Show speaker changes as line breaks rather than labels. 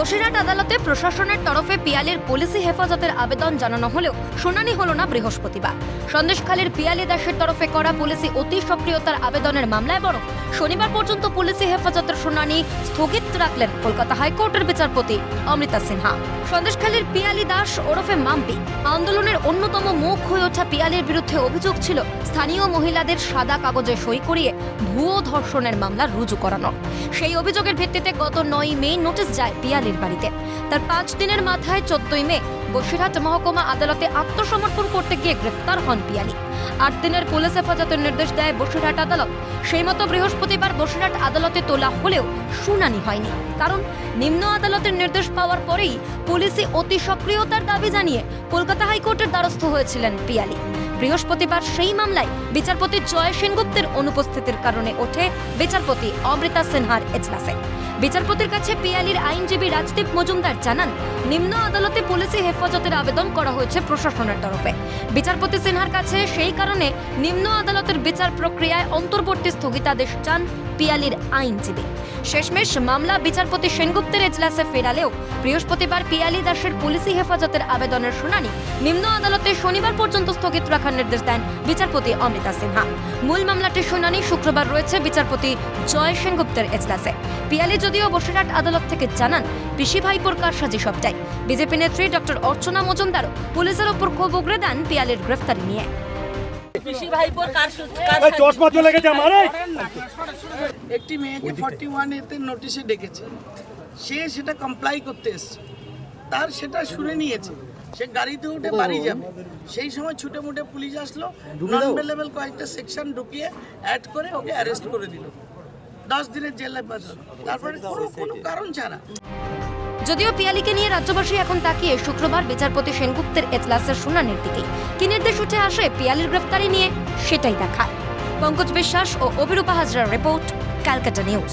বসিরহাট আদালতে প্রশাসনের তরফে পিয়ালির পুলিশি হেফাজতের আবেদন জানানো হলেও শুনানি হল না বৃহস্পতিবার। সন্দেশখালীর পিয়ালি দাসের তরফে করা পুলিশি অতি সক্রিয়তার আবেদনের মামলায় বরং শনিবার পর্যন্ত পুলিশি হেফাজতের শুনানি স্থগিত রাখলেন কলকাতা হাইকোর্টের বিচারপতি অমৃতা সিনহা। সন্দেশখালীর পিয়ালি দাস ওরফে মাম্পি। আন্দোলনের অন্যতম মুখ হয়ে ওঠা পিয়ালির বিরুদ্ধে অভিযোগ ছিল স্থানীয় মহিলাদের সাদা কাগজে সই করিয়ে ভুয়ো ধর্ষণের মামলা রুজু করানো। সেই অভিযোগের ভিত্তিতে গত নয় মে নোটিশ যায় পিয়ালির বাড়িতে। তার পাঁচ দিনের মাথায় চোদ্দই মে বসিরহাট মহকুমা আদালতে আত্মসমর্পণ করতে গিয়ে গ্রেফতার হন পিয়ালি। আট দিনের পুলিশ হেফাজতের নির্দেশ দেয় বসিরহাট আদালত। সেই মতো বৃহস্পতিবার বসিরহাট আদালতে তোলা হলেও শুনানি হয়নি। কারণ নিম্ন আদালতের নির্দেশ পাওয়ার পরেই পুলিশি অতি সক্রিয়তার দাবি জানিয়ে কলকাতা হাইকোর্টের দ্বারস্থ হয়েছিলেন পিয়ালি। বৃহস্পতিবার সেই মামলায় বিচারপতি জয় সেনগুপ্তের অনুপস্থিতির কারণে ওঠে বিচারপতি অমৃতা সিনহার এজলাসে। বিচারপতির কাছে পিয়ালির আইনজীবী রাজদীপ মজুমদার জানান, নিম্ন আদালতে পুলিশি হেফাজতের আবেদন করা হয়েছে প্রশাসনের তরফে। বিচারপতি সিনহার কাছে সেই কারণে নিম্ন আদালতের বিচার প্রক্রিয়ায় অন্তর্বর্তী স্থগিতাদেশ চান পিয়ালির আইনজীবী। শেষমেশ মামলা বিচারপতি সেনগুপ্তের এজলাসে ফেরালেও বৃহস্পতিবার পিয়ালি দাসের পুলিশি হেফাজতের আবেদনের শুনানি নিম্ন আদালতে শনিবার পর্যন্ত স্থগিত রাখার নির্দেশ দেন বিচারপতি অমৃতা সিনহা। মূল মামলাটির শুনানি শুক্রবার রয়েছে বিচারপতি জয় সেনগুপ্তের এজলাসে। পিয়ালি যদিও বসিরহাট আদালত থেকে জানান পিসি ভাইপোর কারসাজি সবটাই। বিজেপি নেত্রী ডক্টর অর্চনা মজুমদারও পুলিশের ওপর ক্ষোভ উগরে দেন পিয়ালির গ্রেফতারি নিয়ে।
চশমা চলে গেছে আমার
একটি মেয়েকে ফর্টি ওয়ান এতে নোটিশে ডেকেছে। সে সেটা কমপ্লাই করতে এসছে। তার সেটা শুনে নিয়েছে। সে গাড়িতে উঠে বাড়ি যাবে। সেই সময় ছুটে মুটে পুলিশ আসলো। নন অ্যাভেলেবেল কয়েকটা সেকশন ঢুকিয়ে অ্যাড করে ওকে অ্যারেস্ট করে দিল। দশ দিনের জেলে পাঠানো তারপরে কোনো কোনো কারণ ছাড়া।
যদিও পিয়ালিকে নিয়ে রাজ্যবাসী এখন তাকিয়ে শুক্রবার বিচারপতি সেনগুপ্তের এজলাসের শুনানির দিকে কি নির্দেশ উঠে আসে পিয়ালির গ্রেফতারি নিয়ে, সেটাই দেখা পঙ্কজ বিশ্বাস ও অভিরূপা হাজরার রিপোর্ট, ক্যালকাটা নিউজ।